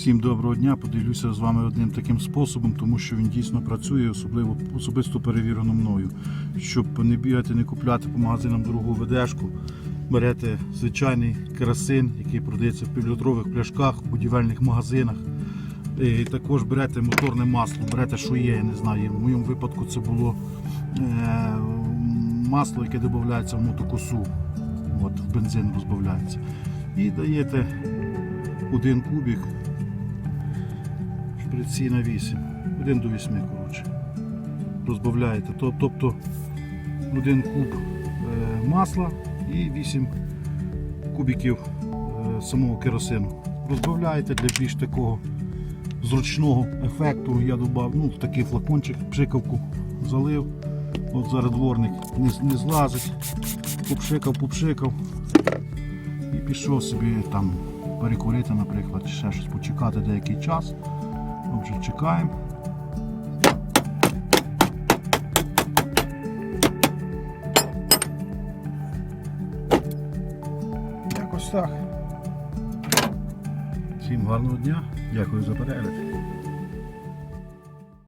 Всім доброго дня. Поділюся з вами одним таким способом, тому що він дійсно працює, особливо особисто перевірено мною. Щоб не бігати, не купляти по магазинам дорогу ведешку, берете звичайний керосин, який продається в півлітрових пляшках, в будівельних магазинах. І також берете моторне масло, берете, що є, я не знаю. В моєму випадку це було е, масло, яке додається в мотокосу. От, в бензин розбавляється. І даєте один кубик шприці на 8. 1 до 8, коротше. Розбавляєте. Тобто один куб е, масла і 8 кубиків е, самого керосину. Розбавляєте для більш такого зручного ефекту. Я додав ну, такий флакончик, пшикавку залив. От зараз дворник не, не злазить. Попшикав, попшикав. І пішов собі там перекурити, наприклад, ще щось почекати деякий час. Ми чекаємо. Якось так. Всім гарного дня. Дякую за перегляд.